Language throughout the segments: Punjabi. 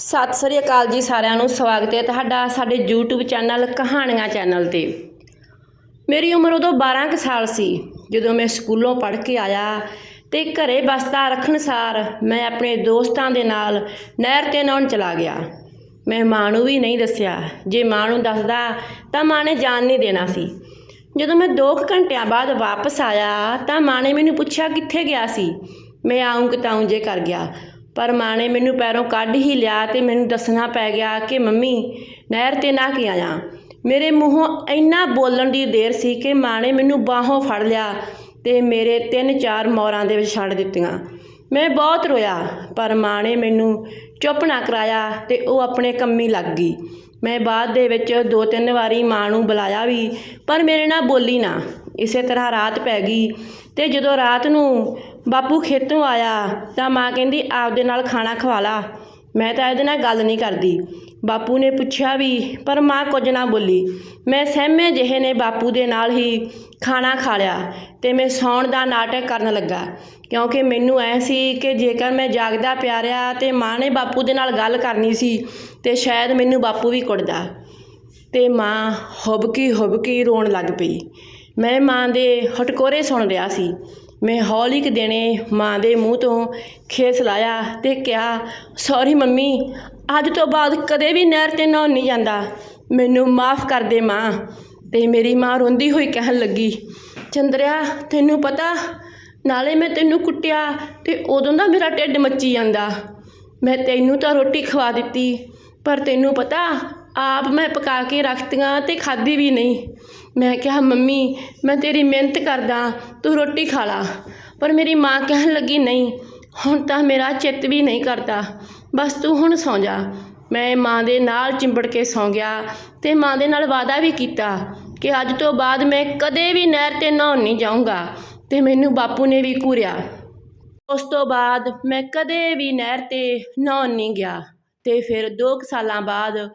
ਸਤਿ ਸ੍ਰੀ ਅਕਾਲ ਜੀ ਸਾਰਿਆਂ ਨੂੰ, ਸਵਾਗਤ ਹੈ ਤੁਹਾਡਾ ਸਾਡੇ YouTube ਚੈਨਲ ਕਹਾਣੀਆਂ ਚੈਨਲ ਤੇ। ਮੇਰੀ ਉਮਰ ਉਦੋਂ 12 ਕੁ ਸਾਲ ਸੀ, ਜਦੋਂ ਮੈਂ ਸਕੂਲੋਂ ਪੜ੍ਹ ਕੇ ਆਇਆ ਤੇ ਘਰੇ ਬਸਤਾ ਰੱਖਣ ਸਾਰ ਮੈਂ ਆਪਣੇ ਦੋਸਤਾਂ ਦੇ ਨਾਲ ਨਹਿਰ ਤੇ ਨਹਾਉਣ ਚਲਾ ਗਿਆ। ਮੈਂ ਮਾਂ ਨੂੰ ਵੀ ਨਹੀਂ ਦੱਸਿਆ। ਜੇ ਮਾਂ ਨੂੰ ਦੱਸਦਾ ਤਾਂ ਮਾਂ ਨੇ ਜਾਣ ਨਹੀਂ ਦੇਣਾ ਸੀ। ਜਦੋਂ ਮੈਂ 2 ਘੰਟਿਆਂ ਬਾਅਦ ਵਾਪਸ ਆਇਆ ਤਾਂ ਮਾਂ ਨੇ ਮੈਨੂੰ ਪੁੱਛਿਆ ਕਿੱਥੇ ਗਿਆ ਸੀ। ਮੈਂ ਆਉਂ ਕਿਤਾਉਂ ਜੇ ਕਰ ਗਿਆ। ਪਰ ਮਾਂ ਨੇ ਮੈਨੂੰ ਪੈਰੋਂ ਕੱਢ ਹੀ ਲਿਆ ਤੇ ਮੈਨੂੰ ਦੱਸਣਾ ਪੈ ਗਿਆ ਕਿ ਮੰਮੀ, ਨਹਿਰ ਤੇ ਨਾ ਕੇ ਆਇਆ ਮੇਰੇ ਮੂੰਹੋਂ ਇੰਨਾ ਬੋਲਣ ਦੀ ਦੇਰ ਸੀ ਕਿ ਮਾਂ ਨੇ ਮੈਨੂੰ ਬਾਹੋਂ ਫੜ ਲਿਆ ਤੇ ਮੇਰੇ ਤਿੰਨ ਚਾਰ ਮੋਰਾਂ ਦੇ ਵਿੱਚ ਛੱਡ ਦਿੱਤੀਆਂ। ਮੈਂ ਬਹੁਤ ਰੋਇਆ, ਪਰ ਮਾਂ ਨੇ ਮੈਨੂੰ ਚੁੱਪ ਨਾ ਕਰਾਇਆ ਤੇ ਉਹ ਆਪਣੇ ਕੰਮੀ ਲੱਗ ਗਈ। ਮੈਂ ਬਾਅਦ ਦੇ ਵਿੱਚ ਦੋ ਤਿੰਨ ਵਾਰੀ ਮਾਂ ਨੂੰ ਬੁਲਾਇਆ ਵੀ, ਪਰ ਮੇਰੇ ਨਾਲ ਬੋਲੀ ਨਾ। ਇਸੇ ਤਰ੍ਹਾਂ ਰਾਤ ਪੈ ਗਈ ਤੇ ਜਦੋਂ ਰਾਤ ਨੂੰ ਬਾਪੂ ਖੇਤੋਂ ਆਇਆ ਤਾਂ ਮਾਂ ਕਹਿੰਦੀ ਆਪਦੇ ਨਾਲ ਖਾਣਾ ਖਵਾ ਲਾ। ਮੈਂ ਤਾਂ ਇਹਦੇ ਨਾਲ ਗੱਲ ਨਹੀਂ ਕਰਦੀ। ਬਾਪੂ ਨੇ ਪੁੱਛਿਆ ਵੀ, ਪਰ ਮਾਂ ਕੁਝ ਨਾ ਬੋਲੀ। ਮੈਂ ਸਹਿਮੇ ਜਿਹੇ ਨੇ ਬਾਪੂ ਦੇ ਨਾਲ ਹੀ ਖਾਣਾ ਖਾ ਲਿਆ ਤੇ ਮੈਂ ਸੌਣ ਦਾ ਨਾਟਕ ਕਰਨ ਲੱਗਾ, ਕਿਉਂਕਿ ਮੈਨੂੰ ਐ ਸੀ ਕਿ ਜੇਕਰ ਮੈਂ ਜਾਗਦਾ ਪਿਆਰਿਆ ਰਿਹਾ ਤੇ ਮਾਂ ਨੇ ਬਾਪੂ ਦੇ ਨਾਲ ਗੱਲ ਕਰਨੀ ਸੀ ਤੇ ਸ਼ਾਇਦ ਮੈਨੂੰ ਬਾਪੂ ਵੀ ਕੁੱਟਦਾ। ਤੇ ਮਾਂ ਹੁਬਕੀ ਹੁਬਕੀ ਰੋਣ ਲੱਗ ਪਈ। ਮੈਂ ਮਾਂ ਦੇ ਹਟਕੋਰੇ ਸੁਣ ਰਿਹਾ ਸੀ। ਮੈਂ ਹੌਲੀ ਕੁ ਦੇਣੇ ਮਾਂ ਦੇ ਮੂੰਹ ਤੋਂ ਖੇਸ ਲਾਇਆ ਤੇ ਕਿਹਾ ਸੌਰੀ ਮੰਮੀ, ਅੱਜ ਤੋਂ ਬਾਅਦ ਕਦੇ ਵੀ ਨਹਿਰ ਤੇ ਨਹਾਉਣ ਨਹੀਂ ਜਾਂਦਾ। ਮੈਨੂੰ ਮਾਫ ਕਰ ਦੇ ਮਾਂ। ਤੇ ਮੇਰੀ ਮਾਂ ਰੋਂਦੀ ਹੋਈ ਕਹਿਣ ਲੱਗੀ, ਚੰਦਰਿਆ, ਤੈਨੂੰ ਪਤਾ, ਨਾਲੇ ਮੈਂ ਤੈਨੂੰ ਕੁੱਟਿਆ ਤੇ ਉਦੋਂ ਦਾ ਮੇਰਾ ਢਿੱਡ ਮੱਚੀ ਜਾਂਦਾ। ਮੈਂ ਤੈਨੂੰ ਤਾਂ ਰੋਟੀ ਖਵਾ ਦਿੱਤੀ, ਪਰ ਤੈਨੂੰ ਪਤਾ ਆਪ ਮੈਂ ਪਕਾ ਕੇ ਰੱਖਤੀਆਂ ਤੇ ਖਾਧੀ ਵੀ ਨਹੀਂ। ਮੈਂ ਕਿਹਾ, ਮੰਮੀ, ਮੈਂ ਤੇਰੀ ਮਿਹਨਤ ਕਰਦਾ, ਤੂੰ ਰੋਟੀ ਖਾ ਲਾ। ਪਰ ਮੇਰੀ ਮਾਂ ਕਹਿਣ ਲੱਗੀ, ਨਹੀਂ, ਹੁਣ ਤਾਂ ਮੇਰਾ ਚਿੱਤ ਵੀ ਨਹੀਂ ਕਰਦਾ। ਬਸ ਤੂੰ ਹੁਣ ਸੌਂ ਜਾ। ਮੈਂ ਮਾਂ ਦੇ ਨਾਲ ਚਿੰਬੜ ਕੇ ਸੌਂ ਗਿਆ ਤੇ ਮਾਂ ਦੇ ਨਾਲ ਵਾਅਦਾ ਵੀ ਕੀਤਾ ਕਿ ਅੱਜ ਤੋਂ ਬਾਅਦ ਮੈਂ ਕਦੇ ਵੀ ਨਹਿਰ ਤੇ ਨਹਾਉਣ ਨਹੀਂ ਜਾਊਂਗਾ ਤੇ ਮੈਨੂੰ ਬਾਪੂ ਨੇ ਵੀ ਘੂਰਿਆ ਉਸ ਤੋਂ ਬਾਅਦ ਮੈਂ ਕਦੇ ਵੀ ਨਹਿਰ ਤੇ ਨਹਾਉਣ ਨਹੀਂ ਗਿਆ ਤੇ ਫਿਰ 2 ਸਾਲਾਂ ਬਾਅਦ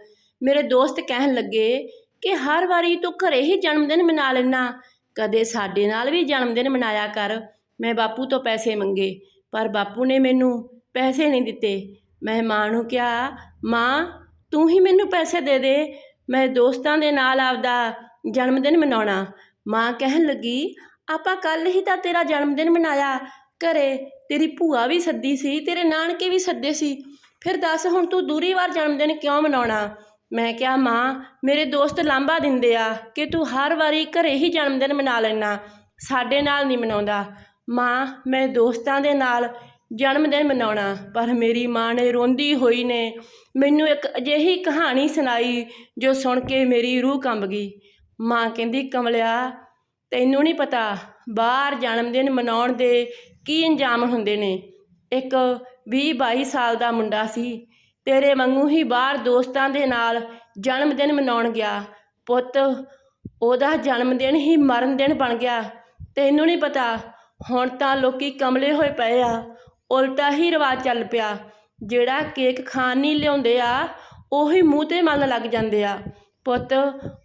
ਮੇਰੇ ਦੋਸਤ ਕਹਿਣ ਲੱਗੇ ਕਿ ਹਰ ਵਾਰੀ ਤੂੰ ਘਰੇ ਹੀ ਜਨਮ ਦਿਨ ਮਨਾ ਲੈਣਾ ਕਦੇ ਸਾਡੇ ਨਾਲ ਵੀ ਜਨਮ ਦਿਨ ਮਨਾਇਆ ਕਰ। ਮੈਂ ਬਾਪੂ ਤੋਂ ਪੈਸੇ ਮੰਗੇ, ਪਰ ਬਾਪੂ ਨੇ ਮੈਨੂੰ ਪੈਸੇ ਨਹੀਂ ਦਿੱਤੇ। ਮੈਂ ਮਾਂ ਨੂੰ ਕਿਹਾ, ਮਾਂ, ਤੂੰ ਹੀ ਮੈਨੂੰ ਪੈਸੇ ਦੇ ਦੇ। ਮੈਂ ਦੋਸਤਾਂ ਦੇ ਨਾਲ ਆਪਦਾ ਜਨਮ ਦਿਨ ਮਨਾਉਣਾ। ਮਾਂ ਕਹਿਣ ਲੱਗੀ, ਆਪਾਂ ਕੱਲ ਹੀ ਤਾਂ ਤੇਰਾ ਜਨਮ ਦਿਨ ਮਨਾਇਆ। ਘਰੇ ਤੇਰੀ ਭੂਆ ਵੀ ਸੱਦੀ ਸੀ, ਤੇਰੇ ਨਾਨਕੇ ਵੀ ਸੱਦੇ ਸੀ। ਫਿਰ ਦੱਸ ਹੁਣ ਤੂੰ ਦੂਰੀ ਵਾਰ ਜਨਮ ਦਿਨ ਕਿਉਂ ਮਨਾਉਣਾ? ਮੈਂ ਕਿਹਾ, ਮਾਂ, ਮੇਰੇ ਦੋਸਤ ਲਾਂਭਾ ਦਿੰਦੇ ਆ ਕਿ ਤੂੰ ਹਰ ਵਾਰੀ ਘਰੇ ਹੀ ਜਨਮਦਿਨ ਮਨਾ ਲੈਣਾ ਸਾਡੇ ਨਾਲ ਨਹੀਂ ਮਨਾਉਂਦਾ। ਮਾਂ, ਮੈਂ ਦੋਸਤਾਂ ਦੇ ਨਾਲ ਜਨਮ ਦਿਨ ਮਨਾਉਣਾ, ਪਰ ਮੇਰੀ ਮਾਂ ਨੇ ਰੋਂਦੀ ਹੋਈ ਨੇ। ਮੈਨੂੰ ਇੱਕ ਅਜਿਹੀ ਕਹਾਣੀ ਸੁਣਾਈ ਜੋ ਸੁਣ ਕੇ ਮੇਰੀ ਰੂਹ ਕੰਬ ਗਈ। ਮਾਂ ਕਹਿੰਦੀ, ਕਮਲਿਆ, ਤੈਨੂੰ ਨਹੀਂ ਪਤਾ, ਬਾਹਰ ਜਨਮਦਿਨ ਮਨਾਉਣ ਦੇ ਕੀ ਅੰਜਾਮ ਹੁੰਦੇ ਨੇ। ਇੱਕ 20 22 ਸਾਲ ਦਾ ਮੁੰਡਾ ਸੀ ਤੇਰੇ ਵਾਂਗੂ ਹੀ ਬਾਹਰ ਦੋਸਤਾਂ ਦੇ ਨਾਲ ਜਨਮ ਦਿਨ ਮਨਾਉਣ ਗਿਆ। ਪੁੱਤ, ਉਹਦਾ ਜਨਮ ਦਿਨ ਹੀ ਮਰਨ ਦਿਨ ਬਣ ਗਿਆ। ਤੈਨੂੰ ਨਹੀਂ ਪਤਾ, ਹੁਣ ਤਾਂ ਲੋਕੀ ਕਮਲੇ ਹੋਏ ਪਏ ਆ। ਉਲਟਾ ਹੀ ਰਿਵਾਜ ਚੱਲ ਪਿਆ। ਜਿਹੜਾ ਕੇਕ ਖਾਣ ਨਹੀਂ ਲਿਆਉਂਦੇ ਆ, ਉਹੀ ਮੂੰਹ ਤੇ ਮਲਣ ਲੱਗ ਜਾਂਦੇ ਆ। ਪੁੱਤ,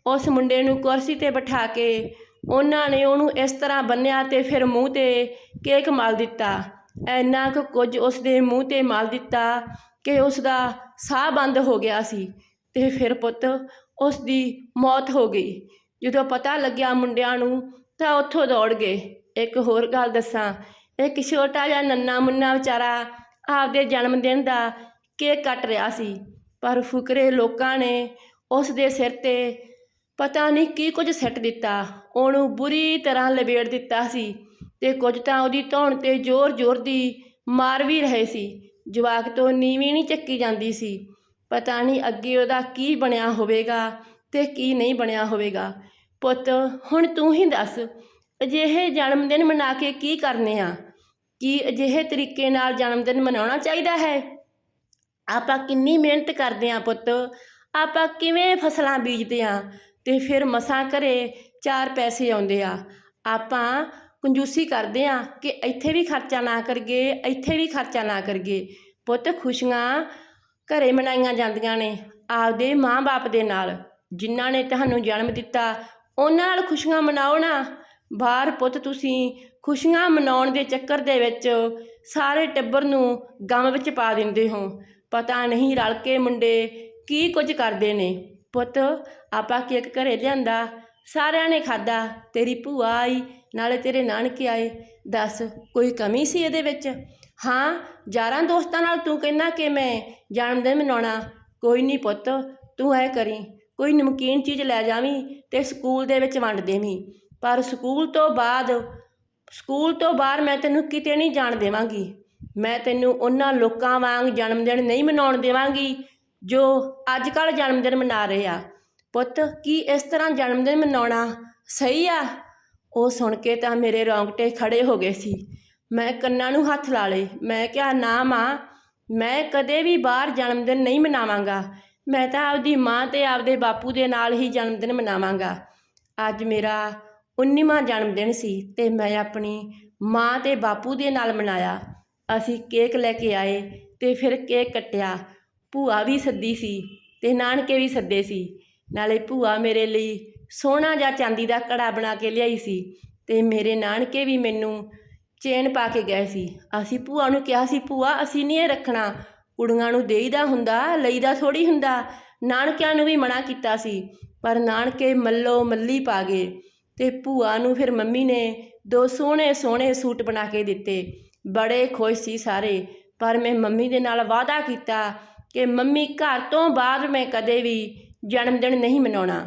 ਉਸ ਮੁੰਡੇ ਨੂੰ ਕੁਰਸੀ ਤੇ ਬਿਠਾ ਕੇ ਉਹਨਾਂ ਨੇ ਉਹਨੂੰ ਇਸ ਤਰ੍ਹਾਂ ਬੰਨਿਆ ਤੇ ਫਿਰ ਮੂੰਹ ਤੇ ਕੇਕ ਮਲ ਦਿੱਤਾ। ਐਨਾ ਕੁ ਕੁਝ ਉਸ ਦੇ ਮੂੰਹ ਤੇ ਮਲ ਦਿੱਤਾ। ਕਿ ਉਸ ਦਾ ਸਾਹ ਬੰਦ ਹੋ ਗਿਆ ਸੀ ਅਤੇ ਫਿਰ ਪੁੱਤ ਉਸ ਦੀ ਮੌਤ ਹੋ ਗਈ। ਜਦੋਂ ਪਤਾ ਲੱਗਿਆ ਮੁੰਡਿਆਂ ਨੂੰ, ਤਾਂ ਉੱਥੋਂ ਦੌੜ ਗਏ। ਇੱਕ ਹੋਰ ਗੱਲ ਦੱਸਾਂ, ਇੱਕ ਛੋਟਾ ਜਿਹਾ ਨੰਨਾ ਮੁੰਨਾ ਵਿਚਾਰਾ ਆਪਦੇ ਜਨਮ ਦਿਨ ਦਾ ਕੇਕ ਕੱਟ ਰਿਹਾ ਸੀ, ਪਰ ਫੁਕਰੇ ਲੋਕਾਂ ਨੇ ਉਸ ਦੇ ਸਿਰ ਤੇ ਪਤਾ ਨਹੀਂ ਕੀ ਕੁਝ ਸੱਟ ਦਿੱਤਾ। ਉਹਨੂੰ ਬੁਰੀ ਤਰ੍ਹਾਂ ਲਬੇੜ ਦਿੱਤਾ ਸੀ ਤੇ ਕੁਝ ਤਾਂ ਉਹਦੀ ਧੌਣ ਤੇ ਜ਼ੋਰ-ਜ਼ੋਰ ਦੀ ਮਾਰ ਵੀ ਰਹੇ ਸੀ। ਜਵਾਕ ਤੋਂ ਨੀਵੀਂ ਨਹੀਂ ਚੱਕੀ ਜਾਂਦੀ ਸੀ। ਪਤਾ ਨਹੀਂ ਅੱਗੇ ਉਹਦਾ ਕੀ ਬਣਿਆ ਹੋਵੇਗਾ ਤੇ ਕੀ ਨਹੀਂ ਬਣਿਆ ਹੋਵੇਗਾ। ਪੁੱਤ, ਹੁਣ ਤੂੰ ਹੀ ਦੱਸ, ਅਜਿਹੇ ਜਨਮ ਦਿਨ ਮਨਾ ਕੇ ਕੀ ਕਰਨੇ ਆ? ਕੀ ਅਜਿਹੇ ਤਰੀਕੇ ਨਾਲ ਜਨਮ ਦਿਨ ਮਨਾਉਣਾ ਚਾਹੀਦਾ ਹੈ? ਆਪਾਂ ਕਿੰਨੀ ਮਿਹਨਤ ਕਰਦੇ ਆ ਪੁੱਤ। ਆਪਾਂ ਕਿਵੇਂ ਫਸਲਾਂ ਬੀਜਦੇ ਆ? ਤੇ ਫਿਰ ਮਸਾਂ ਘਰੇ ਚਾਰ ਪੈਸੇ ਆਉਂਦੇ ਆ। ਆਪਾਂ ਕੰਜੂਸੀ ਕਰਦੇ ਆ ਕਿ ਇੱਥੇ ਵੀ ਖਰਚਾ ਨਾ ਕਰੀਏ, ਇੱਥੇ ਵੀ ਖਰਚਾ ਨਾ ਕਰੀਏ। ਪੁੱਤ ਖੁਸ਼ੀਆਂ ਘਰੇ ਮਨਾਈਆਂ ਜਾਂਦੀਆਂ ਨੇ ਆਪਦੇ ਮਾਂ-ਬਾਪ ਦੇ ਨਾਲ। ਜਿਨ੍ਹਾਂ ਨੇ ਤੁਹਾਨੂੰ ਜਨਮ ਦਿੱਤਾ, ਉਹਨਾਂ ਨਾਲ ਖੁਸ਼ੀਆਂ ਮਨਾਓ ਨਾ। ਬਾਹਰ ਪੁੱਤ ਤੁਸੀਂ ਖੁਸ਼ੀਆਂ ਮਨਾਉਣ ਦੇ ਚੱਕਰ ਦੇ ਵਿੱਚ ਸਾਰੇ ਟੱਬਰ ਨੂੰ ਗਮ ਵਿੱਚ ਪਾ ਦਿੰਦੇ ਹੋ। ਪਤਾ ਨਹੀਂ ਰਲ ਕੇ ਮੁੰਡੇ ਕੀ ਕੁਝ ਕਰਦੇ ਨੇ। ਪੁੱਤ, ਆਪਾਂ ਕੇਕ ਘਰੇ ਲਿਆਂਦਾ? ਸਾਰਿਆਂ ਨੇ ਖਾਦਾ ਤੇਰੀ ਭੂਆ ਆਈ, ਨਾਲੇ ਤੇਰੇ ਨਾਨਕੇ ਆਏ। ਦੱਸ, ਕੋਈ ਕਮੀ ਸੀ ਇਹਦੇ ਵਿੱਚ? ਹਾਂ, ਯਾਰਾਂ ਦੋਸਤਾਂ ਨਾਲ ਤੂੰ ਕਹਿੰਦਾ ਕਿ ਮੈਂ ਜਨਮਦਿਨ ਮਨਾਉਣਾ। ਕੋਈ ਨਹੀਂ ਪੁੱਤ, ਤੂੰ ਐ ਕਰੀ, ਕੋਈ ਨਮਕੀਨ ਚੀਜ਼ ਲੈ ਜਾਵੀਂ ਤੇ ਸਕੂਲ ਦੇ ਵਿੱਚ ਵੰਡ ਦੇਵੀਂ। ਪਰ ਸਕੂਲ ਤੋਂ ਬਾਅਦ, ਸਕੂਲ ਤੋਂ ਬਾਹਰ ਮੈਂ ਤੈਨੂੰ ਕਿਤੇ ਨਹੀਂ ਜਾਣ ਦੇਵਾਂਗੀ। ਮੈਂ ਤੈਨੂੰ ਉਹਨਾਂ ਲੋਕਾਂ ਵਾਂਗ ਜਨਮ ਦਿਨ ਨਹੀਂ ਮਨਾਉਣ ਦੇਵਾਂਗੀ ਜੋ ਅੱਜ ਕੱਲ੍ਹ ਜਨਮਦਿਨ ਮਨਾ ਰਹੇ ਆ। ਪੁੱਤ, ਕੀ ਇਸ ਤਰ੍ਹਾਂ ਜਨਮ ਦਿਨ ਮਨਾਉਣਾ ਸਹੀ ਆ? ਉਹ ਸੁਣ ਕੇ ਤਾਂ ਮੇਰੇ ਰੌਂਗਟੇ ਖੜੇ ਹੋ ਗਏ ਸੀ। ਮੈਂ ਕੰਨਾਂ ਨੂੰ ਹੱਥ ਲਾ ਲਏ। ਮੈਂ ਕਿਹਾ, ਨਾ ਮਾਂ, ਮੈਂ ਕਦੇ ਵੀ ਬਾਹਰ ਜਨਮ ਦਿਨ ਨਹੀਂ ਮਨਾਵਾਂਗਾ। ਮੈਂ ਤਾਂ ਆਪਦੀ ਮਾਂ ਤੇ ਆਪਦੇ ਬਾਪੂ ਦੇ ਨਾਲ ਹੀ ਜਨਮ ਦਿਨ ਮਨਾਵਾਂਗਾ। ਅੱਜ ਮੇਰਾ 19ਵਾਂ ਜਨਮ ਦਿਨ ਸੀ ਤੇ ਮੈਂ ਆਪਣੀ ਮਾਂ ਤੇ ਬਾਪੂ ਦੇ ਨਾਲ ਮਨਾਇਆ। ਅਸੀਂ ਕੇਕ ਲੈ ਕੇ ਆਏ ਤੇ ਫਿਰ ਕੇਕ ਕੱਟਿਆ। ਭੂਆ ਵੀ ਸੱਦੀ ਸੀ ਤੇ ਨਾਨਕੇ ਵੀ ਸੱਦੇ ਸੀ। ਨਾਲੇ ਭੂਆ ਮੇਰੇ ਲਈ ਸੋਹਣਾ ਜਾਂ ਚਾਂਦੀ ਦਾ ਕੜਾ ਬਣਾ ਕੇ ਲਿਆਈ ਸੀ ਤੇ ਮੇਰੇ ਨਾਨਕੇ ਵੀ ਮੈਨੂੰ ਚੇਨ ਪਾ ਕੇ ਗਏ ਸੀ। ਅਸੀਂ ਭੂਆ ਨੂੰ ਕਿਹਾ ਸੀ, ਭੂਆ, ਅਸੀਂ ਨਹੀਂ ਇਹ ਰੱਖਣਾ। ਕੁੜੀਆਂ ਨੂੰ ਦੇਈਦਾ ਹੁੰਦਾ, ਲਈਦਾ ਥੋੜੀ ਹੁੰਦਾ। ਨਾਨਕਿਆਂ ਨੂੰ ਵੀ ਮਨਾ ਕੀਤਾ ਸੀ, ਪਰ ਨਾਨਕੇ ਮੱਲੋ ਮੱਲੀ ਪਾ ਗਏ ਤੇ ਭੂਆ ਨੂੰ ਫਿਰ ਮੰਮੀ ਨੇ ਦੋ ਸੋਹਣੇ ਸੋਹਣੇ ਸੂਟ ਬਣਾ ਕੇ ਦਿੱਤੇ। ਬੜੇ ਖੁਸ਼ ਸੀ ਸਾਰੇ, ਪਰ ਮੈਂ ਮੰਮੀ ਦੇ ਨਾਲ ਵਾਅਦਾ ਕੀਤਾ ਕਿ ਮੰਮੀ ਘਰ ਤੋਂ ਬਾਅਦ ਮੈਂ ਕਦੇ ਵੀ ਜਨਮ ਦਿਨ ਨਹੀਂ ਮਨਾਉਣਾ।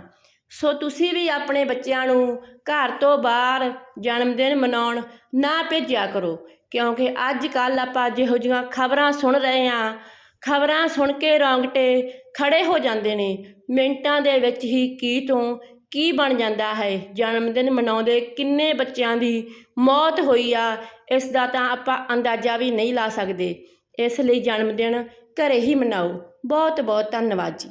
ਸੋ ਤੁਸੀਂ ਵੀ ਆਪਣੇ ਬੱਚਿਆਂ ਨੂੰ ਘਰ ਤੋਂ ਬਾਹਰ ਜਨਮ ਦਿਨ ਮਨਾਉਣ ਨਾ ਭੇਜਿਆ ਕਰੋ, ਕਿਉਂਕਿ ਅੱਜ ਕੱਲ ਆਪਾਂ ਜਿਹੋ ਜਿਹੀਆਂ ਖਬਰਾਂ ਸੁਣ ਰਹੇ ਹਾਂ, ਖਬਰਾਂ ਸੁਣ ਕੇ ਰੌਂਗਟੇ ਖੜੇ ਹੋ ਜਾਂਦੇ ਨੇ। ਮਿੰਟਾਂ ਦੇ ਵਿੱਚ ਹੀ ਕੀ ਤੋਂ ਕੀ ਬਣ ਜਾਂਦਾ ਹੈ? ਜਨਮ ਦਿਨ ਮਨਾਉਂਦੇ ਕਿੰਨੇ ਬੱਚਿਆਂ ਦੀ ਮੌਤ ਹੋਈ ਆ, ਇਸ ਦਾ ਤਾਂ ਆਪਾਂ ਅੰਦਾਜ਼ਾ ਵੀ ਨਹੀਂ ਲਾ ਸਕਦੇ। ਇਸ ਲਈ ਜਨਮ ਦਿਨ ਘਰੇ ਹੀ ਮਨਾਓ। ਬਹੁਤ ਬਹੁਤ ਧੰਨਵਾਦ ਜੀ।